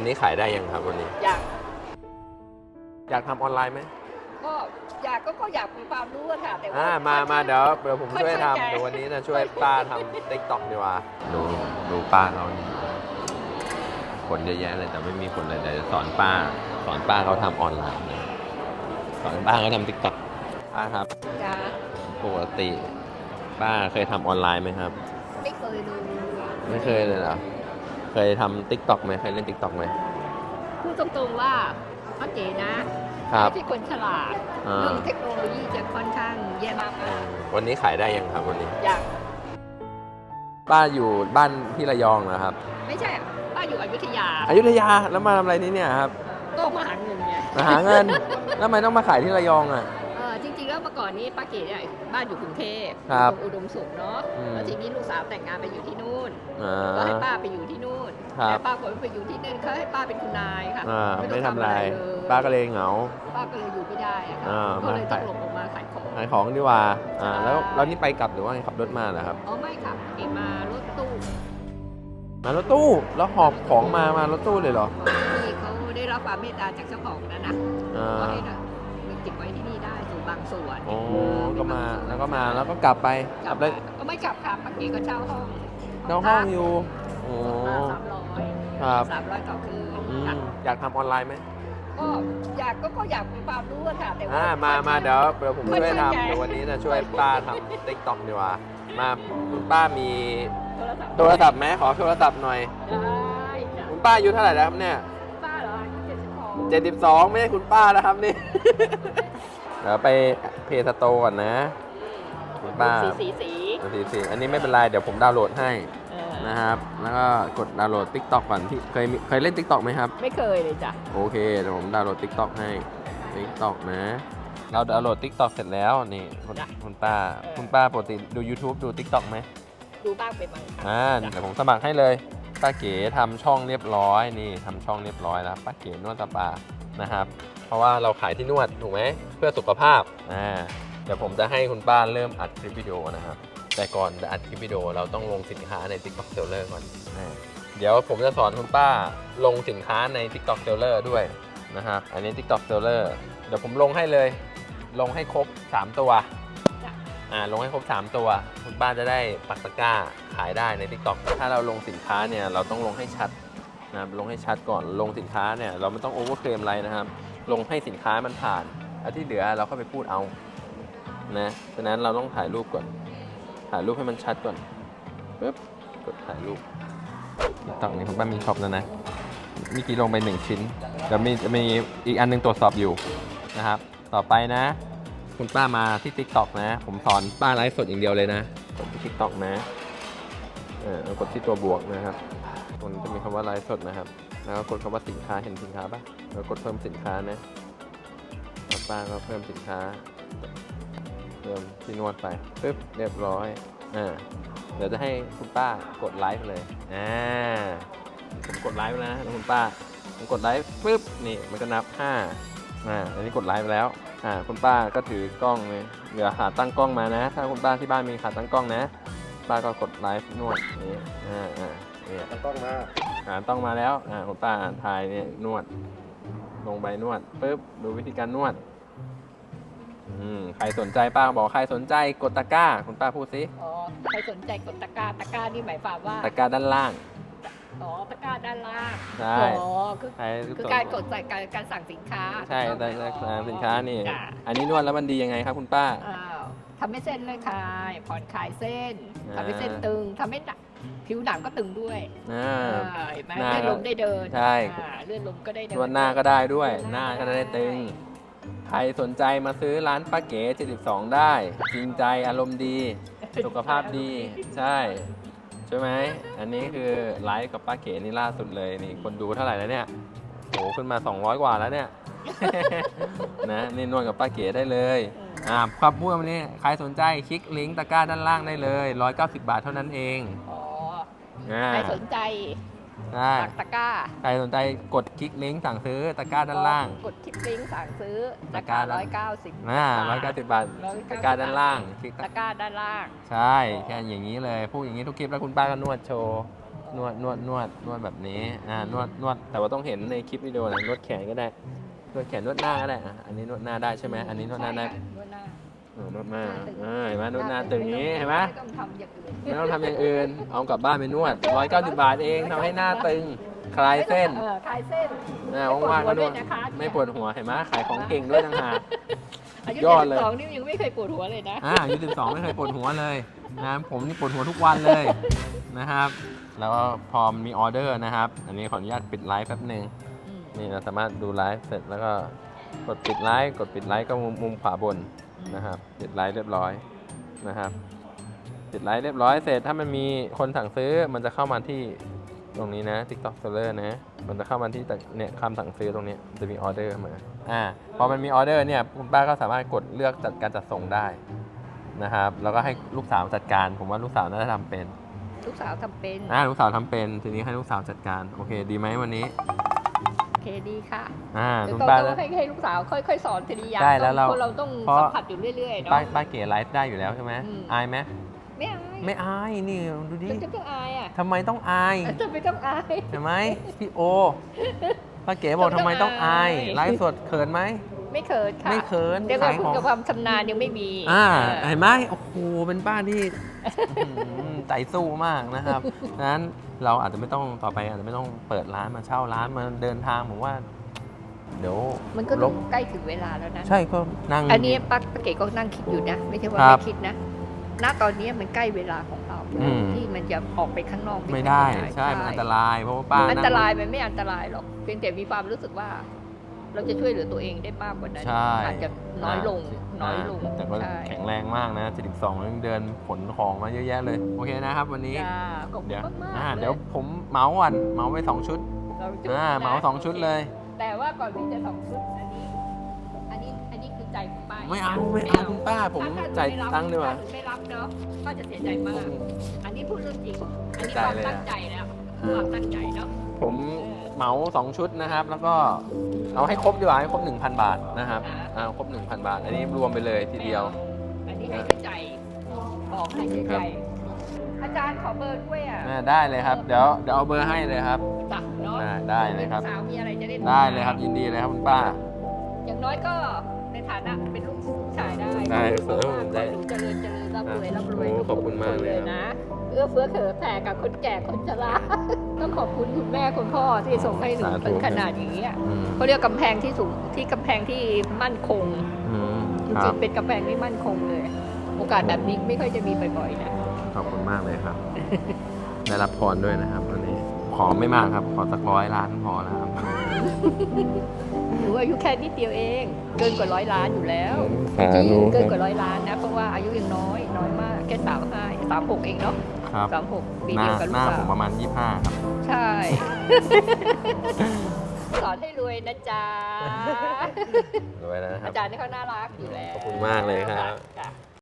วันนี้ขายได้ยังครับวันนี้ อยากอยากทำออนไลน์ไหมก็อยากก็ก็อยากมีความรู้อะค่ะแต่ว่าอ่ามามาเดี๋ยวเดี๋ยวผมช่วยค่อยๆทำแกะเดี๋ยววันนี้นะช่วยป้าทำติ๊กต็อกดีกว่าดูดูป้าเขานี่คนเยอะแยะเลยแต่ไม่มีคนเลยเดี๋ยวจะสอนป้า สอนป้าเขาทำออนไลน์นะสอนป้าเขาทำติ๊กต็อกป้าครับ จ้าปกติป้าเคยทำออนไลน์ไหมครับ ไม่เคยดูไม่เคยเลยเหรอ เคยทำติ๊กต็อกไหมเคยเล่นติ๊กต็อกไหมพูดตรงๆว่าป้าเก๋นะครับ ไม่ใช่คนฉลาดอ่า เรื่องเทคโนโลยีจะค่อนข้างแย่มากอืมวันนี้ขายได้ยังครับวันนี้ อยากป้าอยู่บ้านที่ระยองนะครับ ไม่ใช่ป้าอยู่อยุธยาอยุธยาแล้วมาทำอะไรที่เนี่ยครับ ก็มาหาเงินไงมาหาเงิน แล้วทำไมต้องมาขายที่ระยองอะ เออจริงๆแล้วเมื่อก่อนนี้ป้าเก๋เนี่ยบ้านอยู่กรุงเทพครับอยู่ตงอุดมสุขเนาะอืม แล้วทีนี้ลูกสาวแต่งงานไปอยู่ที่นู่น อ่า ก็ให้ป้าไปอยู่ที่นู่นครับ แต่ป้าบอกว่าไปอยู่ที่นู่นเขาให้ป้าเป็นคุณนายค่ะอ่าไม่ต้ทำองอะไร เลยป้าก็เลยเหงา ป้าก็เลยอยู่ไม่ได้อะค่ะอ่าก็เลยมาต้อขายงลงมาขายของ ขายของดีกว่าอ่าใช่แล้วแล้วนี่ไปกลับหรือว่าไงขับรถมาเหรอครับ อ๋อไม่ค่ะเก๋มารถตู้มารถตู้ แล้วหอบของมามารถตู้เลยเหรอของที่เขาได้รับความเมตตาจากเจ้าของนั้นนะอ่ก็าให้นะไปเก็บไว้ที่นี่ได้ส่วนบางส่วนโอ้เออก็มาเป็นแล้วบก็งส่นมาแล้วก็กลับไปกกลัลับบได้ก็ไม่กลับค่ะป้าเก๋ก็เช่าห้องเช่าห้องอยู่โอ้สามร้อยครับสามร้อยต่อคืนอืมค่ะอยากทำออนไลน์ไหมก็อยากก็ก็อยากมีความรู้อะค่ะแต่ว่าอ่ามามาเดี๋ยวเดี๋ยวผมช่วยค่อยๆแกะทำเดี๋ยววันนี้นะช่วยป้าทำติ๊กต็อกดีกว่ามาคุณป้ามีโทรศัพท์โทรศัพท์ไหมขอโทรศัพท์หน่อยได้จ้ะคุณป้าอายุเท่าไหร่แล้วครับเนี่ยป้าเหรออายุเจ็ดสิบสองเจ็ดสิบสองไม่ใช่คุณป้าแล้วครับนี่ เดี๋ยวไปเพจสโตก่อนนะคุณป้าสีสีสีสีสีอันนี้ไม่เป็นไร เดี๋ยวผมดาวน์โหลดให้เออนะครับ แล้วก็กดดาวน์โหลด Tik t o k ก่อนที่เคยมีเคยเล่น Tik t o k ไหมครับ ไม่เคยเลยจ้ะ โอเคเดี๋ยวผมดาวน์โหลด Tik t o k ให้ Tik t o k นะ เราดาวน์โหลด Tik t o k เสร็จแล้วนี่คุณคุณป้าคุณป้าปกติดู YouTube ดู Tik t o k ไหมดูบ้างเป็นบางครั้งอ่าเดี๋ยวผมสมัครให้เลยป้าเก๋ทำช่องเรียบร้อยนี่ทำช่องเรียบร้อยแล้วป้าเก๋นวดตาปานะครับ เพราะว่าเราขายที่นวดถูกไหมเพื่อสุขภาพอ่าเดี๋ยวผมจะให้คุณป้าเริ่มอัดคลิปวิดีโอนะครับ แต่ก่อนจะอัดคลิปวิดีโอเราต้องลงสินค้าใน TikTok Seller ก่อนอ่าเดี๋ยวผมจะสอนคุณป้าลงสินค้าใน TikTok Seller ด้วยนะครับอันนี้ TikTok Seller เดี๋ยวผมลงให้เลย ลงให้ครบ 3 ตัวอ่าลงให้ครบ 3 ตัว คุณป้าจะได้ปักตะกร้าขายได้ใน TikTok ถ้าเราลงสินค้าเนี่ยเราต้องลงให้ชัดนะครับลงให้ชัดก่อนลงสินค้าเนี่ยเราไม่ต้องโอเวอร์เคลมอะไรนะครับ ลงให้สินค้ามันผ่านแล้วที่เหลือเราก็ไปพูดเอานะฉะนั้นเราต้องถ่ายรูปก่อน ถ่ายรูปให้มันชัดก่อนปึ๊บกดถ่ายรูปตอกนี้คุณป้ามีช็อปแล้วนะเมีกี่ลงไปหนึ่งชิ้นเดี๋ยวมีจะมีอีกอันหนึงตรวจสอบอยู่นะครับ ต่อไปนะ คุณป้ามาที่ TikTok นะ ผมสอนป้าไลฟ์สดอย่างเดียวเลยนะกดที่ TikTok นะเออแล้วกดที่ตัวบวกนะครับมันจะมีคำว่าไลฟ์สดนะครับ แล้วก็กดคำว่าสินค้าเห็นสินค้าปะแล้วกดเพิ่มสินค้านะแล้วป้าก็เพิ่มสินค้า เพิ่มที่นวดไปปึ๊บเรียบร้อยอ่าเดี๋ยวจะให้คุณป้ากดไลฟ์เลยอ่าผมกดไลฟ์ไปแล้วนะคุณป้าผมกดไลฟ์ปึ๊บนี่มันก็นับ5อ่าอันนี้กดไลฟ์ไปแล้วอ่าคุณป้าก็ถือกล้องเลยเดี๋ยวหาตั้งกล้องมานะ ถ้าคุณป้าที่บ้านมีขาตั้งกล้องนะ ป้าก็กดไลฟ์นวดนี่อ่าอ่า เนี่ยมันต้องมาอ่าต้องมาแล้วอ่าคุณป้าถ่ายเนี่ยนวด ลงไปนวดปึ๊บดูวิธีการนวดอืมใครสนใจป้าบอกใครสนใจกดตะกร้า คุณป้าพูดสิอ๋อใครสนใจกดตะกร้าตะกร้านี่หมายความว่าตะกร้าด้านล่างอ๋อตะกร้าด้านล่างใช่อ๋อคือใครคือการกดใส่การการสั่งสินค้าใช่ถูกแต่ต้องไหมแต่สินค้านี่จ้ะอันนี้นวดแล้วมันดียังไงครับคุณป้าอ้าวทำให้เส้นเลยคลายผ่อนคลายเส้นอ่าทำให้เส้นตึงทำให้หนัก ผิวหนังก็ตึงด้วยอ่า อ่าเห็นไหมหน้าเลื่อนลมได้เดินใช่ อ่าเลื่อนลมก็ได้เดินวดหน้าก็ได้ด้วย หน้าก็ได้ตึง ใครสนใจมาซื้อร้านป้าเก๋ 72 ได้ จริงใจอารมณ์ดี สุขภาพดี ใช่ ใช่ไหม อันนี้คือไลฟ์กับป้าเก๋นี่ล่าสุดเลยนี่คนดูเท่าไหร่แล้วเนี่ยโหขึ้นมา 200 กว่าแล้วเนี่ย นะนี่นวดกับป้าเก๋ได้เลยอ่าครับพูดวันนี้ใครสนใจคลิกลิงก์ตะกร้าด้านล่างได้เลย 190 บาทเท่านั้นเอง อ๋อ อ่าใครสนใจใช่ปักตะกร้าใครสนใจกดคลิกลิงก์สั่งซื้อตะกร้าด้านล่าง กดคลิปลิงก์สั่งซื้อตะตะกกร้าร้าร้อยเก้าสิบอ่า190บาทตะกร้าด้านล่างคลิกตะกร้าด้านล่าง ใช่แค่อย่างนี้เลยพูดอย่างนี้ทุกคลิปแล้วคุณป้าก็นวดโชว์นวดนวดนวดนวดแบบนี้อ่านวดนวดแต่ว่าต้องเห็นในคลิปวิดีโอนะนวดแขนก็ได้นวดแขนนวดหน้าก็ได้อะอันนี้นวดหน้าได้ใช่ไหมอันนี้นวดหน้าได้ใช่ค่ะ นวดหน้าเออนวดหน้าอ่าเห็นไหมนวดหน้าตึงอย่างนี้เห็นไหมไม่ต้องทำอย่างอื่นไม่ต้องทำอย่างอื่น เอากลับบ้านไปนวด 190 บาทเองทำให้หน้าตึง คลายเส้นเออคลายเส้นอ่าว่างๆก็นวด ไม่ปวดหัวด้วยนะคะไม่ปวดหัวเห็นไหมขายของเก่งด้วยต่างหาก อายุยอดเลย สองนี่ยังไม่เคยปวดหัวเลยนะ อ่าอายุ12 ไม่เคยปวดหัวเลยนะผมนี่ปวดหัวทุกวันเลยนะครับ แล้วก็พอมีออเดอร์นะครับ อันนี้ขออนุญาตปิดไลฟ์แป๊บหนึ่งอืมนี่เราสามารถดูไลฟ์เสร็จแล้วก็กดปิดไลฟ์กดปิดไลฟ์ก็มุมมุมขวาบน นะครับปิดไลฟ์เรียบร้อยนะครับปิดไลฟ์เรียบร้อยเสร็จถ้ามันมีคนสั่งซื้อมันจะเข้ามาที่ตรงนี้นะ TikTok Seller นะ มันจะเข้ามาที่เนี่ยคำสั่งซื้อตรงนี้จะมีออเดอร์มาอ่าพอมันมีออเดอร์เนี่ยคุณป้าก็สามารถกดเลือกจัดการจัดส่งได้นะครับแล้วก็ให้ลูกสาวจัดการ ผมว่าลูกสาวน่าจะทำเป็น ลูกสาวทำเป็นอ่าลูกสาวทำเป็น ทีนี้ให้ลูกสาวจัดการ โอเค ดีไหมวันนี้โอ เคดีค่ะอ่าเดี๋ยคุวณก็ป้า ต้องให้ให้ลูกสาวค่อยๆสอนทีละอย่างได้แล้วเราคนเราต้องเพราะสัมผัสอยู่เรื่อยๆป้าเนาะป้าเก๋ไลฟ์ได้อยู่แล้วใช่ไหมอืมอายไหมไม่อายไม่อายนี่ดูดิจะจะต้องอายอะทำไมต้องอายจะไม่ต้องอายเห็นไหมพี่โอป้าเก๋บอกทำไมต้องอายต้องอายไลฟ์สดเขินไหม ไม่เขินค่ะไม่เขินเรียกว่าขายคุณของกับความชำนาญยังไม่มีอ่าเออเห็นไหมโอ้โหเป็นบ้านที่อื้อหือใจสู้มากนะครับดังนั้นเราอาจจะไม่ต้องต่อไปอาจจะไม่ต้องเปิดร้านมาเช่าร้านมาเดินทางผมว่า เดี๋ยวมันก็ลถึบงใกล้ถึงเวลาแล้วนะ ใช่ก็นั่ง อันนี้ปักปาเก๋ก็นั่งคิดอยู่นะ ไม่ใช่ว่าครับไม่คิดนะณตอนนี้มันใกล้เวลาของเราอืมที่มันจะออกไปข้างนอกไม่ได้ค่อยใช่ มันอันตรายเพราะว่าป้าอันนั่งตรายมันไม่อันตรายหรอกเพียงแต่มีความรู้สึกว่า เราจะช่วยเหลือตัวเองได้มากกว่านั้นใช่อาจจะน้อยลงน้อยลงแต่ก็ใช่แข็งแรงมากนะ72ยังเดินขนของมาเยอะแยะเลย โอเคนะครับ วันนี้จ้าขอบคุณเดี๋ยวมากๆอ่าลเดี๋ยวผมเหมาก่อนเหมาไปสองชุดเราจะอ่าเหมาสองชุดเลย แต่ว่าก่อนที่จะสองชุดอันนี้อันนี้อันนี้คือใจของป้าไม่เอาไม่เอาคุณป้าผมถ้จ่ายไม่รับตังค์ดีกว่าถ้ไม่รับเนาะก็จะเสียใจมาก อันนี้พูดเรื่องจริงอันนี้คจ่ายวามเลยตั้งใจแล้วความตั้งใจเนาะผม เหมาสองชุดนะครับ แล้วก็เอาให้ครบดีกว่าให้ครบ 1,000 บาทนะครับอ่าครบ 1,000 บาท อันนี้รวมไปเลยทีเดียว อันนี้ให้ด้วยใจบอกให้ด้วยครัใจบอาจารย์ขอเบอร์ด้วยอะอ่าได้เลยครับ เดี๋ยวเดี๋ยวเอาเบอร์ให้เลยครับ ตักเนาะอ่าได้เลยครับสาวมีอะไรจะได้ได้เลยครับยินดีเลยครับคุณป้า อย่างน้อยก็ในฐานะเป็นลูกผู้ชายได้ได้เพราะว่าได้ขอดูเจ ริญเจริญร่ำรวยร่ำรวยโอ้ทุกขอบคุณมากเลยครับนะ เอื้อเฟื้อเขินแผ่กับคนแก่คนชราต้องขอบคุณคุณแม่คุณพ่อที่ส่งให้หนูสาธุเป็นขนาดอย่างนี้ยอืมเขาเรียกกำแพงที่สูงที่กำแพงที่มั่นคงอืมจคริรังบๆเป็นกำแพงที่มั่นคงเลย โอกาสแบบนี้ไม่ค่อยจะมีบ่อยๆนะขอบคุณมากเลยครับ ได้รับพรด้วยนะครับวันนี้ขอไม่มากครับ ขอสักร้อยล้านพอแล้วครับ หนูอายุแค่นิดเดียวเอง เกินกว่าร้อยล้านอยู่แล้วสาจริงธุๆเกินกว่าร้อยล้านนะ เพราะว่าอายุยังน้อยน้อยมากแค่สามห้าสามหกเองเนาะครับสามหกปีหน้าเดียวกับหลูกน้าสาผมวประมาณ25ครับ ใช่ สอนให้รวยนะจ๊ะรวยแล้วนะครัอาบจารย์นี่เขาน่ารักอยู่แล้วขอบคุณมากเลยครับจ้ะ